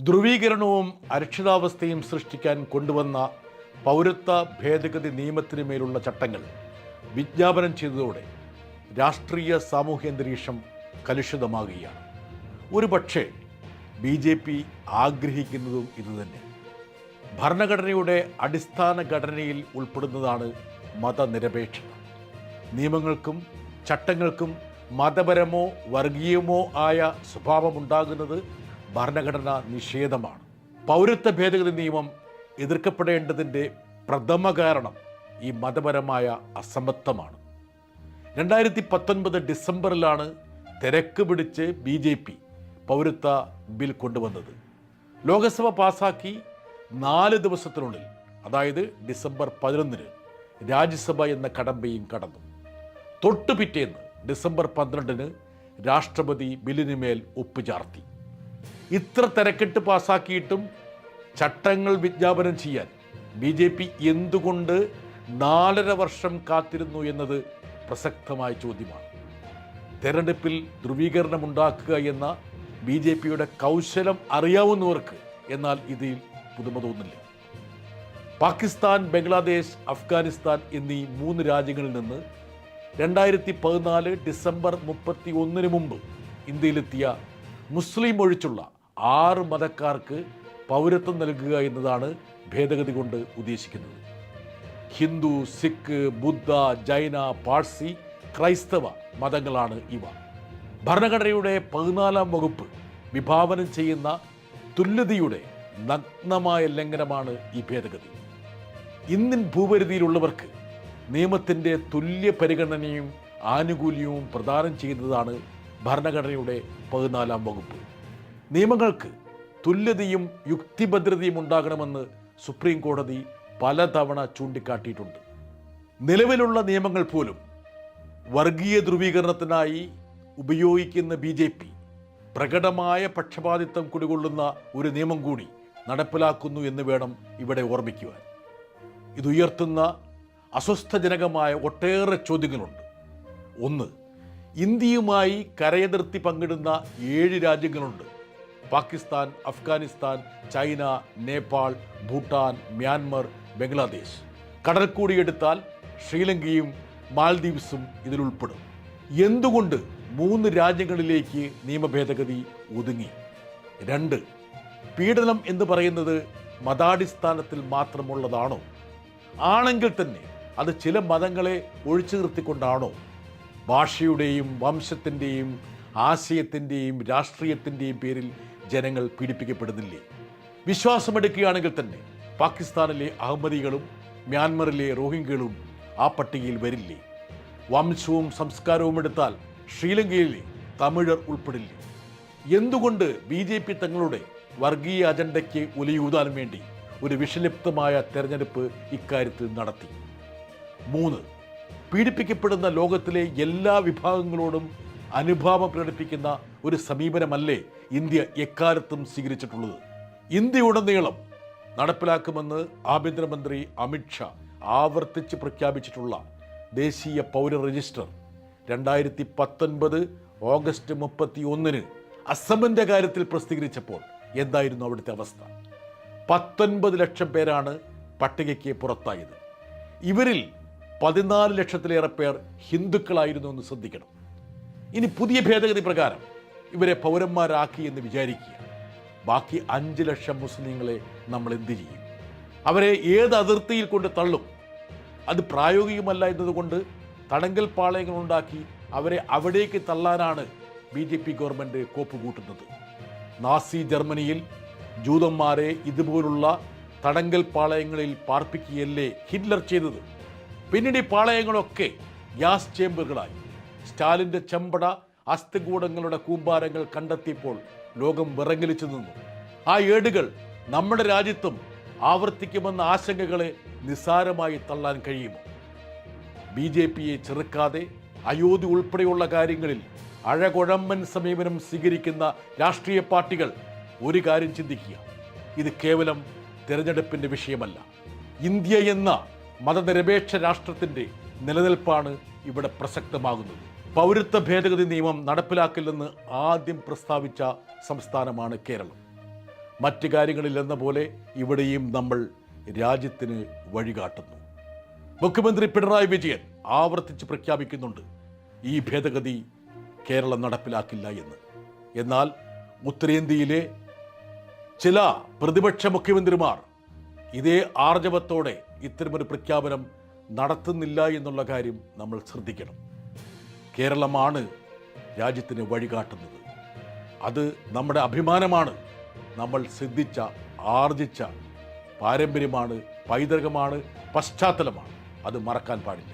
ധ്രുവീകരണവും അരക്ഷിതാവസ്ഥയും സൃഷ്ടിക്കാൻ കൊണ്ടുവന്ന പൗരത്വ ഭേദഗതി നിയമത്തിന് മേലുള്ള ചട്ടങ്ങൾ വിജ്ഞാപനം ചെയ്തതോടെ രാഷ്ട്രീയ സാമൂഹ്യ അന്തരീക്ഷം കലുഷിതമാകുകയാണ്. ഒരു പക്ഷേ ബി ജെ പി ആഗ്രഹിക്കുന്നതും ഇതുതന്നെ. ഭരണഘടനയുടെ അടിസ്ഥാന ഘടനയിൽ ഉൾപ്പെടുന്നതാണ് മതനിരപേക്ഷത. നിയമങ്ങൾക്കും ചട്ടങ്ങൾക്കും മതപരമോ വർഗീയമോ ആയ സ്വഭാവമുണ്ടാകുന്നത് ഭരണഘടന നിഷേധമാണ്. പൗരത്വ ഭേദഗതി നിയമം എതിർക്കപ്പെടേണ്ടതിന്റെ പ്രഥമ കാരണം ഈ മതപരമായ അസമത്വമാണ്. രണ്ടായിരത്തി പത്തൊൻപത് ഡിസംബറിലാണ് തിരക്ക് പിടിച്ച് ബി ജെ പി പൗരത്വ ബിൽ കൊണ്ടുവന്നത്. ലോക്സഭ പാസാക്കി നാല് ദിവസത്തിനുള്ളിൽ അതായത് ഡിസംബർ പതിനൊന്നിന് രാജ്യസഭ എന്ന കടമ്പയും കടന്നു. തൊട്ടു പിറ്റേന്ന് ഡിസംബർ പന്ത്രണ്ടിന് രാഷ്ട്രപതി ബില്ലിനുമേൽ ഒപ്പുചാർത്തി ഇത്ര തിരക്കിട്ട് പാസ്സാക്കിയിട്ടും ചട്ടങ്ങൾ വിജ്ഞാപനം ചെയ്യാൻ ബി ജെ പി എന്തുകൊണ്ട് നാലര വർഷം കാത്തിരുന്നു എന്നത് പ്രസക്തമായ ചോദ്യമാണ്. തെരഞ്ഞെടുപ്പിൽ ധ്രുവീകരണമുണ്ടാക്കുക എന്ന ബി ജെ പിയുടെ കൗശലം അറിയാവുന്നവർക്ക് എന്നാൽ ഇതിൽ പുതുമ തോന്നില്ല. പാകിസ്ഥാൻ ബംഗ്ലാദേശ് അഫ്ഗാനിസ്ഥാൻ എന്നീ മൂന്ന് രാജ്യങ്ങളിൽ നിന്ന് രണ്ടായിരത്തി പതിനാല് ഡിസംബർ മുപ്പത്തി ഒന്നിന് മുമ്പ് ഇന്ത്യയിലെത്തിയ മുസ്ലിം ഒഴിച്ചുള്ള ആറ് മതക്കാർക്ക് പൗരത്വം നൽകുക എന്നതാണ് ഭേദഗതി കൊണ്ട് ഉദ്ദേശിക്കുന്നത്. ഹിന്ദു സിഖ് ബുദ്ധ ജൈന പാഴ്സി ക്രൈസ്തവ മതങ്ങളാണ് ഇവ. ഭരണഘടനയുടെ പതിനാലാം വകുപ്പ് വിഭാവനം ചെയ്യുന്ന തുല്യതയുടെ നഗ്നമായ ലംഘനമാണ് ഈ ഭേദഗതി. ഇന്ത്യൻ ഭൂപരിധിയിലുള്ളവർക്ക് നിയമത്തിന്റെ തുല്യ പരിഗണനയും ആനുകൂല്യവും പ്രദാനം ചെയ്യുന്നതാണ് ഭരണഘടനയുടെ പതിനാലാം വകുപ്പ്. നിയമങ്ങൾക്ക് തുല്യതയും യുക്തിഭദ്രതയും ഉണ്ടാകണമെന്ന് സുപ്രീം കോടതി പലതവണ ചൂണ്ടിക്കാട്ടിയിട്ടുണ്ട്. നിലവിലുള്ള നിയമങ്ങൾ പോലും വർഗീയ ധ്രുവീകരണത്തിനായി ഉപയോഗിക്കുന്ന ബി ജെ പി പ്രകടമായ പക്ഷപാതിത്വം കുടികൊള്ളുന്ന ഒരു നിയമം കൂടി നടപ്പിലാക്കുന്നു എന്ന് വേണം ഇവിടെ ഓർമ്മിക്കുവാൻ. ഇതുയർത്തുന്ന അസ്വസ്ഥജനകമായ ഒട്ടേറെ ചോദ്യങ്ങളുണ്ട്. ഒന്ന് ഇന്ത്യയുമായി കരയതിർത്തി പങ്കിടുന്ന ഏഴ് രാജ്യങ്ങളുണ്ട്. Pakistan Afghanistan China Nepal Bhutan Myanmar Bangladesh. കടൽക്കൂടി എടുത്താൽ ശ്രീലങ്കയും മാൽദ്വീപ്സും ഇതിലുൾപ്പെടും എന്തുകൊണ്ട് മൂന്ന് രാജ്യങ്ങളിലേക്ക് നിയമഭേദഗതി ഒതുങ്ങി? രണ്ട് പീഡനം എന്ന് പറയുന്നത് മതാടിസ്ഥാനത്തിൽ മാത്രമുള്ളതാണോ? ആണെങ്കിൽ തന്നെ അത് ചില മതങ്ങളെ ഒഴിച്ചു നിർത്തിക്കൊണ്ടാണോ? ഭാഷയുടെയും വംശത്തിന്റെയും ആശയത്തിന്റെയും രാഷ്ട്രീയത്തിന്റെയും പേരിൽ ജനങ്ങൾ പീഡിപ്പിക്കപ്പെടുന്നില്ലേ? വിശ്വാസമെടുക്കുകയാണെങ്കിൽ തന്നെ പാകിസ്ഥാനിലെ അഹമ്മദികളും മ്യാൻമറിലെ റോഹിംഗ്യകളും ആ പട്ടികയിൽ വരില്ലേ? വംശവും സംസ്കാരവും എടുത്താൽ ശ്രീലങ്കയിലെ തമിഴർ ഉൾപ്പെടില്ലേ? എന്തുകൊണ്ട് ബി ജെ പി തങ്ങളുടെ വർഗീയ അജണ്ടയ്ക്ക് ഒലിയൂതാൻ വേണ്ടി ഒരു വിഷലിപ്തമായ തെരഞ്ഞെടുപ്പ് ഇക്കാര്യത്തിൽ നടത്തി? മൂന്ന് പീഡിപ്പിക്കപ്പെടുന്ന ലോകത്തിലെ എല്ലാ വിഭാഗങ്ങളോടും അനുഭാവം പ്രകടിപ്പിക്കുന്ന ഒരു സമീപനമല്ലേ ഇന്ത്യ എക്കാലത്തും സ്വീകരിച്ചിട്ടുള്ളത്? ഇന്ത്യയുടനീളം നടപ്പിലാക്കുമെന്ന് ആഭ്യന്തരമന്ത്രി അമിത്ഷാ ആവർത്തിച്ച് പ്രഖ്യാപിച്ചിട്ടുള്ള ദേശീയ പൗര രജിസ്റ്റർ രണ്ടായിരത്തി പത്തൊൻപത് ഓഗസ്റ്റ് മുപ്പത്തി ഒന്നിന് അസമിന്റെ കാര്യത്തിൽ പ്രസിദ്ധീകരിച്ചപ്പോൾ എന്തായിരുന്നു അവിടുത്തെ അവസ്ഥ? പത്തൊൻപത് ലക്ഷം പേരാണ് പട്ടികയ്ക്ക് പുറത്തായത്. ഇവരിൽ പതിനാല് ലക്ഷത്തിലേറെ പേർ ഹിന്ദുക്കളായിരുന്നു എന്ന് ശ്രദ്ധിക്കണം. ഇനി പുതിയ ഭേദഗതി പ്രകാരം ഇവരെ പൗരന്മാരാക്കി എന്ന് വിചാരിക്കുക. ബാക്കി അഞ്ച് ലക്ഷം മുസ്ലിങ്ങളെ നമ്മൾ എന്ത് ചെയ്യും? അവരെ ഏത് അതിർത്തിയിൽ കൊണ്ട് തള്ളും? അത് പ്രായോഗികമല്ല എന്നതുകൊണ്ട് തടങ്കൽ പാളയങ്ങൾ ഉണ്ടാക്കി അവരെ അവിടേക്ക് തള്ളാനാണ് ബി ജെ പി ഗവൺമെന്റ് കോപ്പ് കൂട്ടുന്നത് നാസി ജർമ്മനിയിൽ ജൂതന്മാരെ ഇതുപോലുള്ള തടങ്കൽ പാളയങ്ങളിൽ പാർപ്പിക്കുകയല്ലേ ഹിറ്റ്ലർ ചെയ്തത്? പിന്നീട് ഈ പാളയങ്ങളൊക്കെ ഗ്യാസ് ചേമ്പറുകളായി സ്റ്റാലിന്റെ ചെമ്പട അസ്ഥികൂടങ്ങളുടെ കൂമ്പാരങ്ങൾ കണ്ടെത്തിയപ്പോൾ ലോകം വിറങ്ങലിച്ചു നിന്നു. ആ ഏടുകൾ നമ്മുടെ രാജ്യത്തും ആവർത്തിക്കുമെന്ന ആശങ്കകളെ നിസ്സാരമായി തള്ളാൻ കഴിയുമോ ബി ജെ പിയെ ചെറുക്കാതെ അയോധ്യ ഉൾപ്പെടെയുള്ള കാര്യങ്ങളിൽ അഴകുഴമ്പൻ സമീപനം സ്വീകരിക്കുന്ന രാഷ്ട്രീയ പാർട്ടികൾ ഒരു കാര്യം ചിന്തിക്കുക. ഇത് കേവലം തിരഞ്ഞെടുപ്പിന്റെ വിഷയമല്ല. ഇന്ത്യ എന്ന മതനിരപേക്ഷ രാഷ്ട്രത്തിന്റെ നിലനിൽപ്പാണ് ഇവിടെ പ്രസക്തമാകുന്നത്. പൗരത്വ ഭേദഗതി നിയമം നടപ്പിലാക്കില്ലെന്ന് ആദ്യം പ്രസ്താവിച്ച സംസ്ഥാനമാണ് കേരളം. മറ്റ് കാര്യങ്ങളിലെന്ന പോലെ ഇവിടെയും നമ്മൾ രാജ്യത്തിന് വഴികാട്ടുന്നു. മുഖ്യമന്ത്രി പിണറായി വിജയൻ ആവർത്തിച്ച് പ്രഖ്യാപിക്കുന്നുണ്ട് ഈ ഭേദഗതി കേരളം നടപ്പിലാക്കില്ല എന്ന്. എന്നാൽ ഉത്തരേന്ത്യയിലെ ചില പ്രതിപക്ഷ മുഖ്യമന്ത്രിമാർ ഇതേ ആർജവത്തോടെ ഇത്തരമൊരു പ്രഖ്യാപനം നടത്തുന്നില്ല എന്നുള്ള കാര്യം നമ്മൾ ശ്രദ്ധിക്കണം. കേരളമാണ് രാജ്യത്തിന് വഴികാട്ടുന്നത്. അത് നമ്മുടെ അഭിമാനമാണ്. നമ്മൾ സിദ്ധിച്ച ആർജിച്ച പാരമ്പര്യമാണ് പൈതൃകമാണ് പശ്ചാത്തലമാണ്. അത് മറക്കാൻ പാടില്ല.